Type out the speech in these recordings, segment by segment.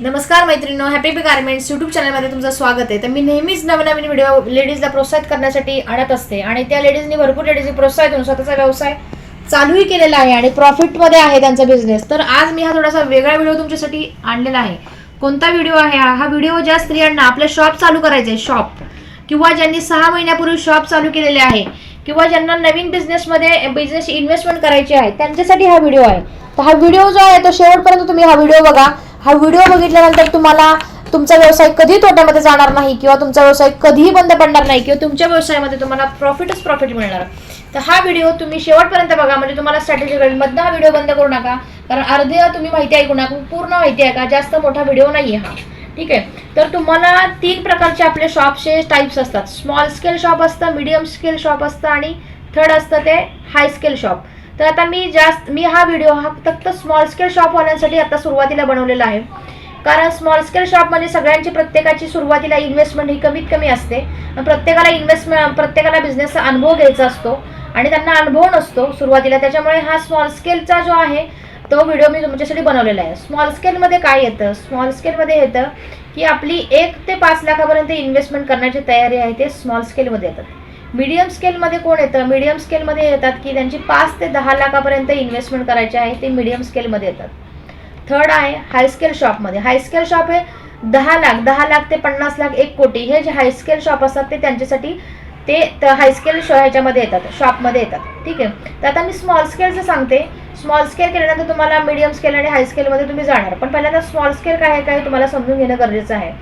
नमस्कार मैत्रिणींनो हॅपी बी garments YouTube चॅनलमध्ये तुमचं स्वागत आहे. तर मी नेहमीच नवनवीन व्हिडिओ लेडीजला प्रोत्साहित करण्यासाठी आणत असते आणि त्या लेडीजनी भरपूर लेडीजनी प्रोत्साहित होऊन स्वतःचा व्यवसाय चालूही केलेला आहे आणि प्रॉफिटमध्ये आहे त्यांचा बिझनेस तर आज मी हा थोडासा वेगळा व्हिडिओ तुमच्यासाठी आणलेला आहे. कोणता व्हिडिओ आहे हा? हा व्हिडिओ ज्या स्त्रियांना आपलं शॉप चालू करायचं आहे शॉप किंवा ज्यांनी सहा महिन्यापूर्वी शॉप चालू केलेले आहे किंवा ज्यांना नवीन बिझनेसमध्ये बिझनेस इन्व्हेस्टमेंट करायची आहे त्यांच्यासाठी हा व्हिडिओ आहे. तर हा व्हिडिओ जो आहे तो शेवटपर्यंत तुम्ही हा व्हिडिओ बघा. हा व्हिडिओ बघितल्यानंतर तुम्हाला तुमचा व्यवसाय कधी तोट्यामध्ये जाणार नाही किंवा तुमचा व्यवसाय कधीही बंद पडणार नाही किंवा तुमच्या व्यवसायामध्ये तुम्हाला प्रॉफिटच प्रॉफिट मिळणार. तर हा व्हिडिओ तुम्ही शेवटपर्यंत बघा म्हणजे तुम्हाला स्ट्रॅटेजी कळेल. मधनं हा व्हिडिओ बंद करू नका कारण अर्धे तुम्ही माहिती ऐकू नका पूर्ण माहिती आहे का जास्त मोठा व्हिडिओ नाही आहे हा. ठीक आहे? तर तुम्हाला तीन प्रकारचे आपले शॉपचे टाईप्स असतात. स्मॉल स्केल शॉप असतं मीडियम स्केल शॉप असतं आणि थर्ड असतं ते हाय स्केल शॉप तर आता मी जास्त मी हा व्हिडिओ हा फक्त स्मॉल स्केल शॉपवाल्यांसाठी आता सुरुवातीला बनवलेला आहे. कारण स्मॉल स्केल शॉप म्हणजे सगळ्यांची प्रत्येकाची सुरुवातीला इन्व्हेस्टमेंट ही कमीत कमी असते. प्रत्येकाला इन्व्हेस्टमेंट प्रत्येकाला बिझनेसचा अनुभव घ्यायचा असतो आणि त्यांना अनुभव नसतो सुरुवातीला. त्याच्यामुळे हा स्मॉल स्केलचा जो आहे तो व्हिडिओ मी तुमच्यासाठी बनवलेला आहे. स्मॉल स्केलमध्ये काय येतं? स्मॉल स्केलमध्ये येतं की आपली एक ते पाच लाखापर्यंत इन्व्हेस्टमेंट करण्याची तयारी आहे ते स्मॉल स्केलमध्ये येतात. मीडियम स्केलमध्ये कोण येतं? मीडियम स्केलमध्ये येतात की त्यांची पाच ते दहा लाखापर्यंत इन्व्हेस्टमेंट करायची आहे ते मीडियम स्केलमध्ये येतात. थर्ड आहे हाय स्केल शॉपमध्ये हाय स्केल शॉप हे दहा लाख दहा लाख ते पन्नास लाख एक कोटी हे जे हाय स्केल शॉप असतात ते त्यांच्यासाठी ते हाय स्केल ह्याच्यामध्ये येतात शॉपमध्ये येतात. ठीक आहे? तर आता मी स्मॉल स्केलचं सांगते. स्मॉल स्केल केल्यानंतर तुम्हाला मीडियम स्केल आणि हाय स्केलमध्ये तुम्ही जाणार. पण पहिल्यांदा स्मॉल स्केल काय आहे काय तुम्हाला समजून घेणं गरजेचं आहे.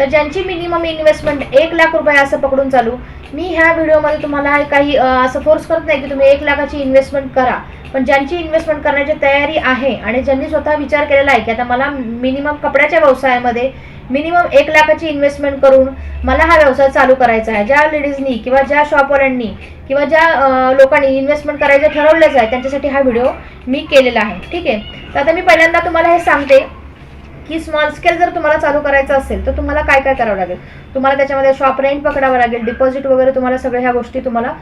तर ज्यांची मिनिमम इन्व्हेस्टमेंट एक लाख रुपये असं पकडून चालू मी ह्या व्हिडिओमध्ये तुम्हाला काही असं फोर्स करत नाही की तुम्ही एक लाखाची इन्व्हेस्टमेंट करा. पण ज्यांची इन्व्हेस्टमेंट करण्याची तयारी आहे आणि ज्यांनी स्वतः विचार केलेला आहे की आता मला मिनिमम कपड्याच्या व्यवसायामध्ये मिनिमम एक लाखाची इन्व्हेस्टमेंट करून मला हा व्यवसाय चालू करायचा आहे. ज्या लेडीजनी किंवा ज्या शॉपवाल्यांनी किंवा ज्या लोकांनी इन्व्हेस्टमेंट करायचं ठरवलंच आहे त्यांच्यासाठी हा व्हिडिओ मी केलेला आहे. ठीक आहे? तर आता मी पहिल्यांदा तुम्हाला हे सांगते. की स्मॉल स्केल जर तुम्हाला चालू करायचं असेल तर तुम्हाला काय काय करावं लागेल? तुम्हाला त्याच्यामध्ये शॉप रेंट पकडावं लागेल डिपॉझिट वगैरे तुम्हाला सगळ्या ह्या गोष्टी तुम्हाला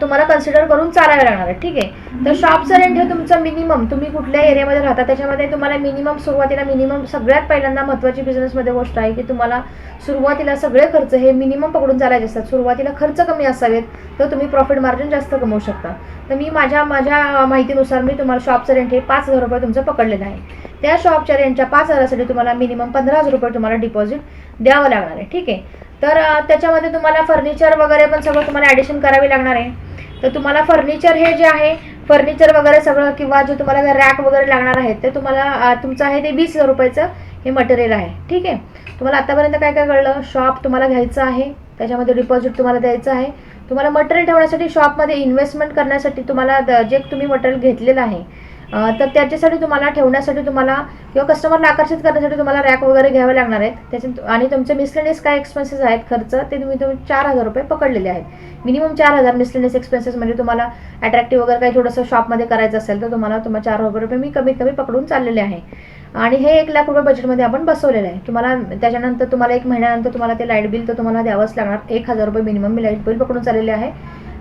तुम्हाला कन्सिडर करून चालाव्या लागणार आहे ठीक आहे? तर शॉपचं रेंट हे तुमचं मिनिमम तुम्ही कुठल्या एरियामध्ये राहता त्याच्यामध्ये तुम्हाला मिनिमम सुरुवातीला मिनिमम सगळ्यात पहिल्यांदा महत्त्वाची बिझनेसमध्ये गोष्ट आहे की तुम्हाला सुरुवातीला सगळे खर्च हे मिनिमम पकडून चालायचे असतात. सुरुवातीला खर्च कमी असावेत तर तुम्ही प्रॉफिट मार्जिन जास्त कमवू शकता. तर मी माझ्या माझ्या माहितीनुसार मी तुम्हाला शॉपचं रेंट हे पाच हजार रुपये तुमचं पकडलेलं आहे. त्या शॉपच्या रेंटच्या पाच हजारासाठी तुम्हाला मिनिमम पंधरा हजार रुपये तुम्हाला डिपॉझिट द्यावं लागणार आहे ठीक आहे? तर त्याच्यामध्ये तुम्हाला फर्निचर वगैरे पण सगळं तुम्हाला ॲडिशन करावी लागणार आहे. तर तुम्हाला फर्निचर हे जे आहे फर्निचर वगैरे सगळं किंवा जे तुम्हाला रॅक वगैरे लागणार आहेत ते तुम्हाला तुमचं आहे ते वीस हजार रुपयाचं हे मटेरियल आहे ठीक आहे? तुम्हाला आतापर्यंत काय काय कळलं? शॉप तुम्हाला घ्यायचं आहे त्याच्यामध्ये डिपॉझिट तुम्हाला द्यायचं आहे. तुम्हाला मटेरियल ठेवण्यासाठी शॉपमध्ये इन्व्हेस्टमेंट करण्यासाठी तुम्हाला द- जे तुम्ही मटेरियल घेतलेलं आहे तर त्याच्यासाठी तुम्हाला ठेवण्यासाठी तुम्हाला किंवा कस्टमरला आकर्षित करण्यासाठी तुम्हाला रॅक वगैरे घ्यावे लागणार आहेत. त्याच्यात आणि तुमचे मिसलेनियस काय एक्सपेन्सेस आहेत? खर्च ते तुम्ही तुम्ही चार हजार रुपये पकडलेले आहेत. मिनिमम चार हजार मिसलेनियस एक्सपेन्सेस म्हणजे तुम्हाला अट्रॅक्टिव्ह वगैरे काही थोडंसं शॉपमध्ये करायचं असेल तर तुम्हाला तुम्हाला चार हजार रुपये मी कमीत कमी पकडून चाललेले आहे. आणि हे एक लाख रुपये बजेटमध्ये आपण बसवलेलं आहे. तुम्हाला त्याच्यानंतर तुम्हाला एक महिन्यानंतर तुम्हाला ते लाइट बिल तर तुम्हाला द्यावंच लागणार. एक हजार रुपये मिनिमम मी लाइट बिल पकडून चाललेले आहे.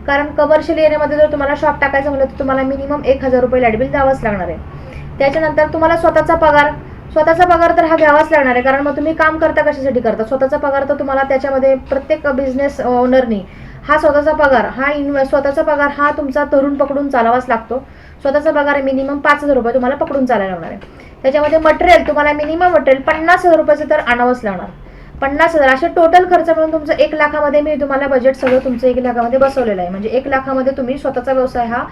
कारण कमर्शियल एरियामध्ये जर तुम्हाला शॉप टाकायचं म्हटलं तर तुम्हाला मिनिमम एक हजार रुपये लाइट बिल द्यावंच लागणार आहे. त्याच्यानंतर तुम्हाला स्वतःचा पगार स्वतःचा पगार तर हा घ्यावाच लागणार आहे कारण मग तुम्ही काम करता कशासाठी करता? स्वतःचा पगार तर तुम्हाला त्याच्यामध्ये प्रत्येक बिझनेस ओनरनी हा स्वतःचा पगार हा इन्व्हे स्वतःचा पगार हा तुमचा तरुण पकडून चालावाच लागतो. स्वतःचा पगार मिनिमम पाच हजार रुपये तुम्हाला पकडून चालायला लागणार आहे. त्याच्यामध्ये मटेरियल तुम्हाला मिनिमम मटेरियल पन्नास हजार रुपयाचं तर आणावंच लागणार. पन्नास हजार असे टोटल खर्च मिळून तुमचं एक लाखामध्ये मी तुम्हाला बजेट सगळं तुमचं एक लाखामध्ये बसवलेलं आहे. म्हणजे एक लाखामध्ये तुम्ही स्वतःचा व्यवसाय हा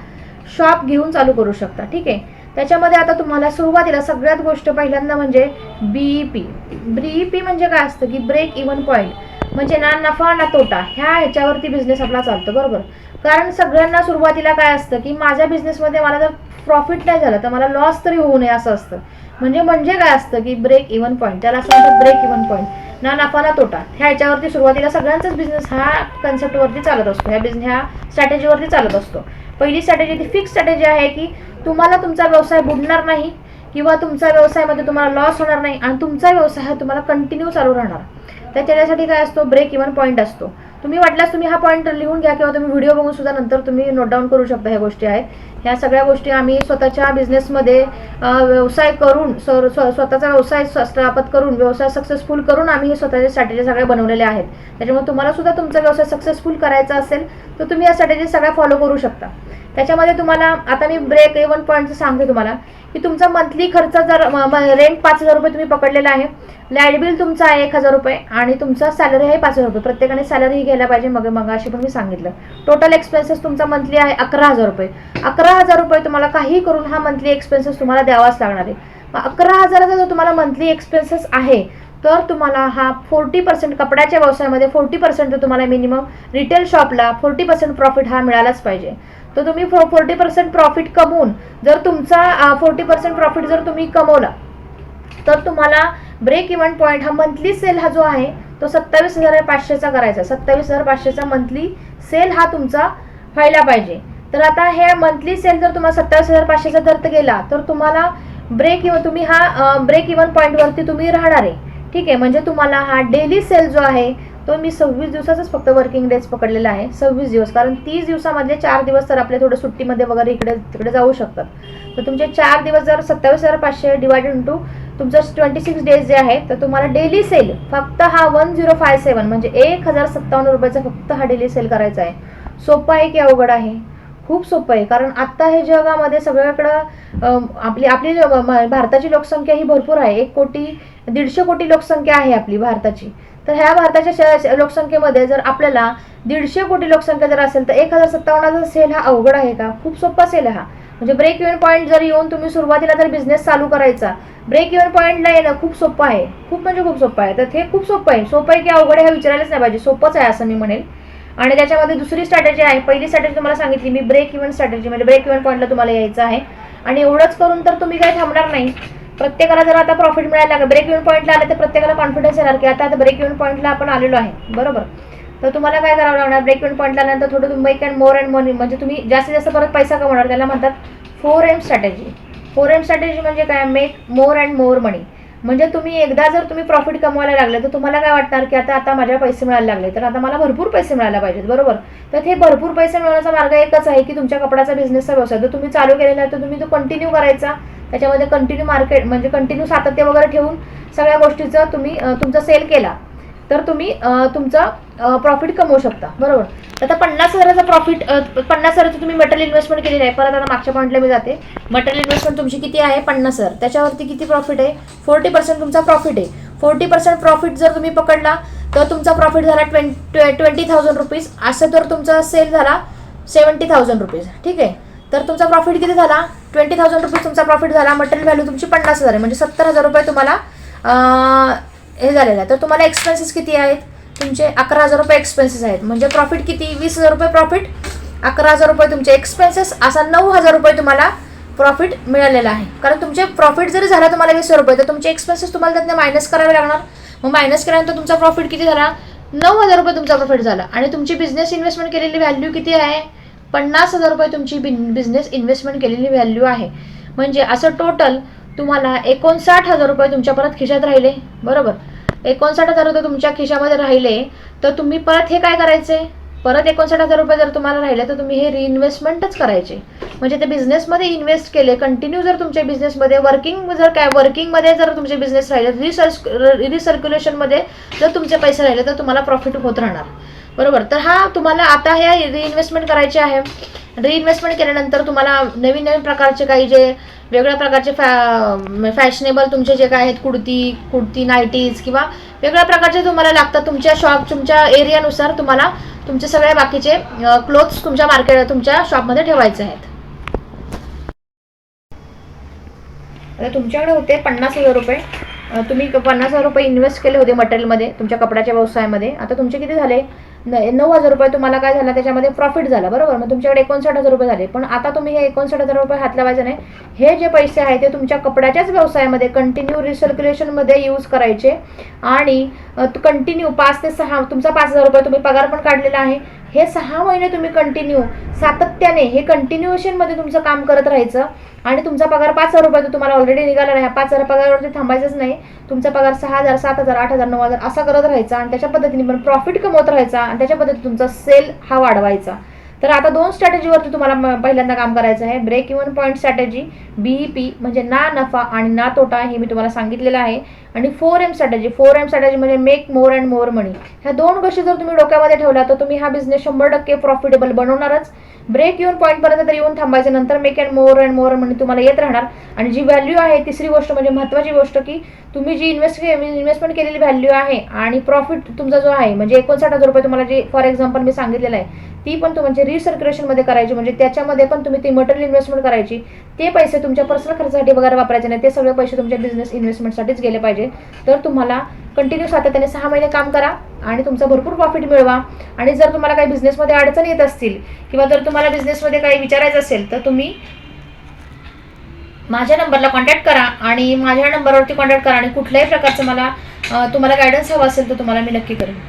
शॉप घेऊन चालू करू शकता. ठीक आहे? त्याच्यामध्ये आता तुम्हाला सुरुवातीला सगळ्यात गोष्ट पहिल्यांदा म्हणजे बीईपी बीईपी म्हणजे काय असतं की ब्रेक इव्हन पॉईंट म्हणजे ना नफा ना तोटा. ह्या ह्याच्यावरती बिझनेस आपला चालतो. बरोबर? कारण सगळ्यांना सुरुवातीला काय असतं की माझ्या बिझनेसमध्ये मला जर प्रॉफिट नाही झालं तर मला लॉस तरी होऊ नये असं असतं. म्हणजे म्हणजे काय असतं की ब्रेक इव्हन पॉईंट त्याला असं म्हणतात ब्रेक इव्हन पॉईंट ना नफा ना तोटा. ह्या ह्याच्यावरती सुरुवातीला सगळ्यांचाच बिझनेस हा कन्सेप्टवरती चालत असतो. ह्या बिझनेस ह्या स्ट्रॅटेजीवरती चालत असतो. पहिली स्ट्रॅटेजी ती फिक्स स्ट्रॅटेजी आहे की तुम्हाला तुमचा व्यवसाय बुडणार नाही किंवा तुमचा व्यवसायामध्ये तुम्हाला लॉस होणार नाही आणि तुमचा व्यवसाय हा तुम्हाला कंटिन्यू चालू राहणार. तर त्याच्यासाठी काय असतो? ब्रेक इव्हन पॉईंट असतो. तुम्ही वाटल्यास तुम्ही हा पॉईंट लिहून घ्या किंवा तुम्ही व्हिडिओ बघून सुद्धा नंतर तुम्ही नोट डाऊन करू शकता ह्या गोष्टी आहेत. ह्या सगळ्या गोष्टी आम्ही स्वतःच्या बिझनेसमध्ये व्यवसाय करून स्व स्व- स्वतःचा व्यवसाय स- स्थापित करून व्यवसाय सक्सेसफुल करून आम्ही हे स्वतःच्या स्ट्रॅटेजी सगळ्या बनवलेल्या आहेत. त्याच्यामुळे तुम्हाला सुद्धा तुमचा व्यवसाय सक्सेसफुल करायचा असेल तर तुम्ही या स्ट्रॅटेजी सगळ्या फॉलो करू शकता. त्याच्यामध्ये तुम्हाला आता मी ब्रेक इव्हन पॉईंट सांगते तुम्हाला की तुमचा मंथली खर्च जर रेंट पाच हजार रुपये तुम्ही पकडलेला आहे लाइट बिल तुमचं आहे एक हजार रुपये आणि तुमचा सॅलरी आहे पाच हजार रुपये. प्रत्येकाने सॅलरी घ्यायला पाहिजे मग मग अशी पण मी सांगितलं. टोटल एक्सपेन्सेस तुमचा मंथली आहे अकरा हजार रुपये. अकरा हजार रुपये तुम्हाला काही करून हा मंथली एक्सपेन्सेस तुम्हाला द्यावाच लागणार आहे. मग अकरा हजाराचा जर तुम्हाला मंथली एक्सपेन्सेस आहे तर तुम्हाला हा फोर्टी पर्सेंट कपड्याच्या व्यवसायामध्ये फोर्टी पर्सेंट तुम्हाला मिनिमम रिटेल शॉपला फोर्टी पर्सेंट प्रॉफिट हा मिळालाच पाहिजे. तर तुम्ही फोर्टी पर्सेंट प्रॉफिट कमवून जर तुमचा फोर्टी पर्सेंट प्रॉफिट जर तुम्ही कमवला तर तुम्हाला ब्रेक इव्हन पॉईंट हा मंथली सेल हा जो आहे तो सत्तावीस हजार पाचशेचा करायचा. सत्तावीस हजार पाचशेचा मंथली सेल हा तुमचा व्हायला पाहिजे. तर आता हे मंथली सेल जर तुम्हाला सत्तावीस हजार पाचशेचा जर गेला तर तुम्हाला ब्रेक इव्हन तुम्ही हा ब्रेक इव्हन पॉईंटवरती तुम्ही राहणार आहे. ठीक आहे म्हणजे तुम्हाला हा डेली सेल जो आहे तो मी सव्वीस दिवसाचाच फक्त वर्किंग डेज पकडलेला आहे. सव्वीस दिवस. कारण तीस दिवसामधले चार दिवस तर आपले थोडं सुट्टीमध्ये वगैरे इकडे तिकडे जाऊ शकतात. तर तुमचे चार दिवस जर सत्तावीस हजार पाचशे डिवायडेड इंटू तुमचं ट्वेंटी सिक्स डेज जे आहे तर तुम्हाला डेली सेल फक्त हा वन झिरो फाय सेवन म्हणजे एक हजार सत्तावन्न रुपयाचा फक्त हा डेली सेल करायचा आहे. सोपं आहे की अवघड आहे? खूप सोपं आहे. कारण आत्ता हे जगामध्ये सगळ्याकडं आपली आपली भारताची लोकसंख्या ही भरपूर आहे. एक कोटी दीडशे कोटी लोकसंख्या आहे आपली भारताची. तर ह्या भारताच्या श- लोकसंख्येमध्ये जर आपल्याला दीडशे कोटी लोकसंख्या जर असेल तर एक हजार सत्तावन्नचा सेल हा अवघड आहे का? खूप सोपा सेल हा. म्हणजे ब्रेक इव्हन पॉईंट जर येऊन तुम्ही सुरुवातीला जर बिझनेस चालू करायचा. ब्रेक इव्हन पॉईंटला येणं खूप सोपं आहे. खूप म्हणजे खूप सोपं आहे. तर हे खूप सोपं आहे. सोपं आहे की अवघड आहे हे विचारायलाच नाही पाहिजे. सोपंच आहे असं मी म्हणेल. आणि त्याच्यामध्ये दुसरी स्ट्रॅटेजी आहे. पहिली स्ट्रॅटेजी तुम्हाला सांगितली. मी ब्रेक इव्हन स्ट्रॅटेजी म्हणजे ब्रेक इव्हन पॉईंटला तुम्हाला यायचं आहे. आणि एवढंच करून तर तुम्ही काही थांबणार नाही. प्रत्येकाला जर आता प्रॉफिट मिळायला लागलं ब्रेक इव्हन पॉईंटला आलं तर प्रत्येकाला कॉन्फिडन्स येणार की आता ब्रेक इव्हन पॉईंटला आपण आलेलो आहे. बरोबर? तर तुम्हाला काय करावं लागणार? ब्रेक इव्हन पॉईंटला आल्यानंतर थोडं तुम्ही make and more and money म्हणजे तुम्ही जास्तीत जास्त परत पैसा कमवणार. त्याला म्हणतात four M strategy four M strategy म्हणजे काय? मेक मोर अँड मोर मनी म्हणजे तुम्ही एकदा जर तुम्ही प्रॉफिट कमवायला लागले तर तुम्हाला काय वाटणार की आता आता माझ्या पैसे मिळायला लागले तर आता मला भरपूर पैसे मिळायला पाहिजेत. बरोबर? तर हे भरपूर पैसे मिळवण्याचा मार्ग एकच आहे की तुमच्या कपड्याचा बिझनेसचा व्यवसाय. जर तुम्ही चालू केलेला आहे तर तुम्ही तो कंटिन्यू करायचा. त्याच्यामध्ये कंटिन्यू मार्केट म्हणजे कंटिन्यू सातत्य वगैरे ठेवून सगळ्या गोष्टीचं तुम्ही तुमचा सेल केला. तर तुम्ही तुमचा प्रॉफिट कमवू शकता. बरोबर? तर आता पन्नास हजाराचा प्रॉफिट पन्नास हजाराचं तुम्ही मटेरियल इन्व्हेस्टमेंट केलेली आहे. परत आता मागच्या पॉईंटला मी जाते. मटेरियल इन्व्हेस्टमेंट तुमची किती आहे? पन्नास हजार. त्याच्यावरती किती प्रॉफिट आहे? फोर्टी पर्सेंट तुमचा प्रॉफिट आहे. फोर्टी पर्सेंट प्रॉफिट जर तुम्ही पकडला तर तुमचा प्रॉफिट झाला ट्वेंटी ट्वेंटी थाउजंड रुपीज असं तर तुमचा सेल झाला सेवन्टी थाउजंड रुपीज ठीक आहे? तर तुमचा प्रॉफिट किती झाला? ट्वेंटी थाउजंड रुपीज तुमचा प्रॉफिट झाला. मटेरियल व्हॅल्यू तुमची पन्नास हजार आहे. म्हणजे सत्तर हजार रुपये तुम्हाला हे झालेलं आहे. तर तुम्हाला एक्सपेन्सेस किती आहेत? तुमचे अकरा हजार रुपये एक्सपेन्सेस आहेत. म्हणजे प्रॉफिट किती? वीस हजार रुपये प्रॉफिट अकरा हजार रुपये तुमचे एक्सपेन्सेस असा नऊ हजार रुपये तुम्हाला प्रॉफिट मिळालेला आहे. कारण तुमचे प्रॉफिट जरी झाला तुम्हाला वीस हजार रुपये तर तुमचे एक्सपेन्सेस तुम्हाला त्यातनं मायनस करावे लागणार. मग मायनस केल्यानंतर तुमचा प्रॉफिट किती झाला? नऊ हजार रुपये तुमचा प्रॉफिट झाला. आणि तुमची बिझनेस इन्व्हेस्टमेंट केलेली व्हॅल्यू किती आहे? पन्नास हजार रुपये तुमची बिझनेस इन्व्हेस्टमेंट केलेली व्हॅल्यू आहे. म्हणजे असं टोटल तुम्हाला एकोणसाठ हजार रुपये तुमच्या परत खिशात राहिले. बरोबर? एकोणसाठ हजार रुपये तुमच्या खिशामध्ये राहिले तर तुम्ही परत हे काय करायचे? परत एकोणसाठ हजार रुपये जर तुम्हाला राहिले तर तुम्ही हे रिइन्व्हेस्टमेंटच करायचे. म्हणजे ते बिझनेसमध्ये इन्व्हेस्ट केले कंटिन्यू जर तुमच्या बिझनेसमध्ये वर्किंग जर काय वर्किंगमध्ये जर तुमचे बिझनेस राहिले रिसर्च रिसर्क्युलेशनमध्ये जर तुमचे पैसे राहिले तर तुम्हाला प्रॉफिट होत राहणार. बरोबर? तर हा तुम्हाला आता हे रिइन्व्हेस्टमेंट करायचे आहे. रिइन्व्हेस्टमेंट केल्यानंतर तुम्हाला नवीन नवीन प्रकारचे काही जे वेगळ्या प्रकारचे फॅ फॅशनेबल तुमचे जे काय आहेत कुर्ती कुर्ती नाईटीज किंवा वेगळ्या प्रकारचे तुम्हाला लागतात. तुमच्या शॉप तुमच्या एरियानुसार तुम्हाला तुमचे सगळे बाकीचे क्लोथ्स तुमच्या मार्केट तुमच्या शॉपमध्ये ठेवायचे आहेत. आता तुमच्याकडे होते पन्नास हजार रुपये. तुम्ही पन्नास हजार रुपये इन्व्हेस्ट केले होते मटेरियलमध्ये तुमच्या कपड्याच्या व्यवसायामध्ये. आता तुमचे किती झाले? न- नऊ हजार रुपये तुम्हाला काय झाला त्याच्यामध्ये प्रॉफिट झाला बरोबर? मग तुमच्याकडे एकोणसाठ हजार रुपये झाले. पण आता तुम्ही हे एकोणसाठ हजार रुपये हात लावायचे नाही. हे जे पैसे आहेत ते तुमच्या कपड्याच्याच व्यवसायामध्ये कंटिन्यू रिसर्क्युलेशनमध्ये यूज करायचे. आणि कंटिन्यू पाच ते सहा तुमचा पाच हजार रुपये तुम्ही पगार पण काढलेला आहे. हे सहा महिने तुम्ही कंटिन्यू सातत्याने हे कंटिन्युएशनमध्ये तुमचं काम करत राहायचं. आणि तुमचा पगार पाच हजार रुपये तुम्हाला ऑलरेडी निघाला नाही. पाच हजार पगारावरती थांबायचंच नाही. तुमचा पगार सहा हजार सात हजार आठ हजार नऊ हजार असा करत राहायचा. आणि त्याच्या पद्धतीने पण प्रॉफिट कमवत राहायचा. आणि त्याच्या पद्धतीने तुमचा सेल हा वाढवायचा. तर आता दोन स्ट्रॅटेजीवरती तुम्हाला पहिल्यांदा काम करायचं आहे. Break even point strategy BEP म्हणजे ना नफा आणि ना तोटा हे मी तुम्हाला सांगितलेलं आहे. आणि four M strategy four M strategy म्हणजे make more and more money ह्या दोन गोष्टी जर तुम्ही डोक्यामध्ये ठेवल्या तर तुम्ही हा बिझनेस शंभर टक्के प्रॉफिटेबल बनवणारच. ब्रेक येऊन पॉईंटपर्यंत तरी येऊन थांबायचं. नंतर make and more and more म्हणजे तुम्हाला येत राहणार. आणि जी व्हॅल्यू आहे तिसरी गोष्ट म्हणजे महत्त्वाची गोष्ट की तुम्ही जी इन्व्हेस्ट इन्व्हेस्टमेंट केलेली व्हॅल्यू आहे आणि प्रॉफिट तुमचा जो आहे म्हणजे एकोणसाठ हजार रुपये तुम्हाला जे फॉर एक्झाम्पल मी सांगितलेलं आहे ती पण तुमचे रिसर्क्युलेशनमध्ये करायची. म्हणजे त्याच्यामध्ये पण तुम्ही ती मटेरियल इन्व्हेस्टमेंट करायची. ते पैसे तुमच्या पर्सनल खर्चासाठी वगैरे वापरायचे नाही. ते सगळे पैसे तुमच्या बिझनेस इन्व्हेस्टमेंटसाठीच गेले पाहिजे. तर तुम्हाला कंटिन्यू सातत्याने सहा महिने काम करा. आणि तुमचा भरपूर प्रॉफिट मिळवा. आणि जर तुम्हाला काही बिझनेसमध्ये अडचण येत असतील किंवा जर तुम्हाला बिझनेसमध्ये काही विचारायचं असेल तर तुम्ही माझ्या नंबरला कॉन्टॅक्ट करा आणि माझ्या नंबरवरती कॉन्टॅक्ट करा आणि कुठल्याही प्रकारचं मला तुम्हाला गायडन्स हवा असेल तर तुम्हाला मी नक्की करेन.